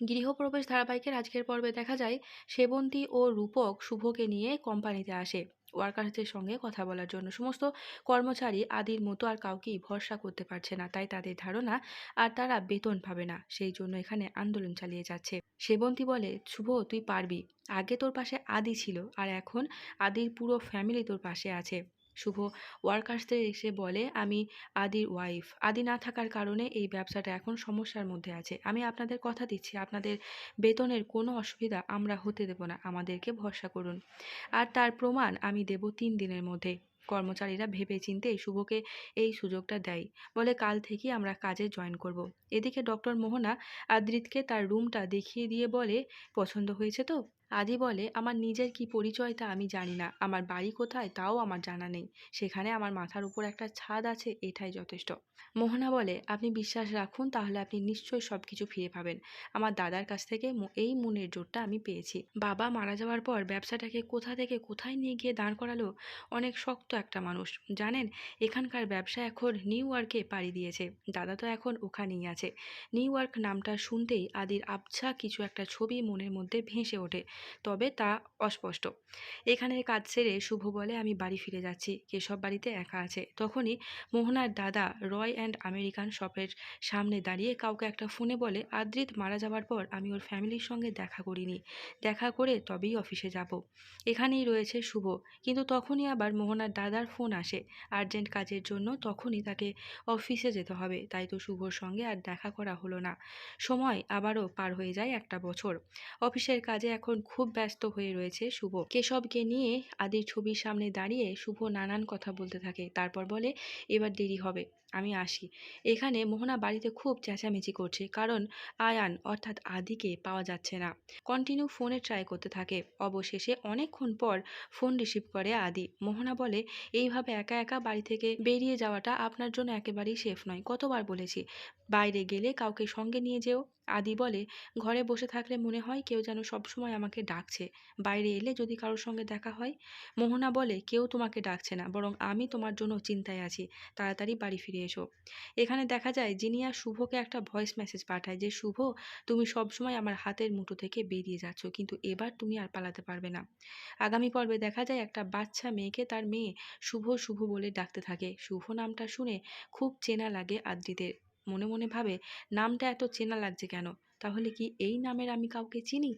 গৃহপ্রবেশ ধারাবাহিকের আজকের পর্বে দেখা যায়, সেবন্তী ও রূপক শুভকে নিয়ে কোম্পানিতে আসে। ওয়ার্কার্সদের সঙ্গে কথা বলার জন্য সমস্ত কর্মচারী আদির মতো আর কাউকেই ভরসা করতে পারছে না। তাই তাদের ধারণা আর তারা বেতন পাবে না। সেই জন্য এখানে আন্দোলন চালিয়ে যাচ্ছে। সেবন্তী বলে, শুভ, তুই পারবি। আগে তোর পাশে আদি ছিল আর এখন আদির পুরো ফ্যামিলি তোর পাশে আছে। শুভ ওয়ার্কার্সদের এসে বলে, আমি আদির ওয়াইফ আদি না থাকার কারণে এই ব্যবসাটা এখন সমস্যার মধ্যে আছে। আমি আপনাদের কথা দিচ্ছি, আপনাদের বেতনের কোনো অসুবিধা আমরা হতে দেব না, আমাদেরকে ভরসা করুন। আর তার প্রমাণ আমি দেব তিন দিনের মধ্যে। কর্মচারীরা ভেবে চিন্তে শুভকে এই সুযোগটা দেয়। বলে, কাল থেকেই আমরা কাজে জয়েন করব। এদিকে ডক্টর মোহনা আদ্রিতকে তার রুমটা দেখিয়ে দিয়ে বলে, পছন্দ হয়েছে তো? আদি বলে, আমার নিজের কি পরিচয় তা আমি জানি না। আমার বাড়ি কোথায় তাও আমার জানা নেই। সেখানে আমার মাথার উপর একটা ছাদ আছে, এটাই যথেষ্ট। মোহনা বলে, আপনি বিশ্বাস রাখুন, তাহলে আপনি নিশ্চয়ই সব কিছু ফিরে পাবেন। আমার দাদার কাছ থেকে এই মনের জোরটা আমি পেয়েছি। বাবা মারা যাওয়ার পর ব্যবসাটাকে কোথা থেকে কোথায় নিয়ে গিয়ে দাঁড় করালো, অনেক শক্ত একটা মানুষ। জানেন, এখানকার ব্যবসা এখন নিউ ইয়র্কে পাড়ি দিয়েছে। দাদা তো এখন ওখানেই আছে। নিউ ইয়র্ক নামটা শুনতেই আদির আবছা কিছু একটা ছবি মনের মধ্যে ভেসে ওঠে। তবে তা অস্পষ্ট। এখানের কাজ সেরে শুভ বলে, আমি বাড়ি ফিরে যাচ্ছি। কেশব বাড়িতে একা আছে? তখনই মোহনার দাদা রয় অ্যান্ড আমেরিকান শপের সামনে দাঁড়িয়ে কাউকে একটা ফোনে বলে, আদ্রিত মারা যাওয়ার পর আমি ওর ফ্যামিলির সঙ্গে দেখা করিনি। দেখা করে তবেই অফিসে যাব। এখানেই রয়েছে শুভ। কিন্তু তখনই আবার মোহনার দাদার ফোন আসে। আর্জেন্ট কাজের জন্য তখনই তাকে অফিসে যেতে হবে। তাই তো শুভর সঙ্গে আর দেখা করা হলো না। সময় আবারও পার হয়ে যায় একটা বছর। অফিসের কাজে এখন খুব ব্যস্ত হয়ে রয়েছে শুভ। কেশবকে নিয়ে আদির ছবির সামনে দাঁড়িয়ে শুভ নানান কথা বলতে থাকে। তারপর বলে, এবার দেরি হবে, আমি আসি। এখানে মোহনা বাড়িতে খুব চেঁচামেচি করছে, কারণ আয়ান অর্থাৎ আদিকে পাওয়া যাচ্ছে না। কন্টিনিউ ফোনে ট্রাই করতে থাকে। অবশেষে অনেকক্ষণ পর ফোন রিসিভ করে আদি। মোহনা বলে, এইভাবে একা একা বাড়ি থেকে বেরিয়ে যাওয়াটা আপনার জন্য একেবারেই সেফ নয়। কতবার বলেছি, বাইরে গেলে কাউকে সঙ্গে নিয়ে যেও। আদি বলে, ঘরে বসে থাকলে মনে হয় কেউ যেন সবসময় আমাকে ডাকছে। বাইরে এলে যদি কারোর সঙ্গে দেখা হয়? মোহনা বলে, কেউ তোমাকে ডাকছে না, বরং আমি তোমার জন্য চিন্তায় আছি। তাড়াতাড়ি বাড়ি ফিরে এসো। এখানে দেখা যায় জিনিয়া শুভকে একটা ভয়েস মেসেজ পাঠায় যে, শুভ, তুমি সবসময় আমার হাতের মুঠো থেকে বেরিয়ে যাচ্ছ, কিন্তু এবার তুমি আর পালাতে পারবে না। আগামী পর্বে দেখা যায়, একটা বাচ্চা মেয়েকে তার মেয়ে শুভ শুভ বলে ডাকতে থাকে। শুভ নামটা শুনে খুব চেনা লাগে আদ্রিদের। মনে মনে ভাবে, নামটা এত চেনা লাগছে কেন? তাহলে কি এই নামের আমি কাউকে চিনি?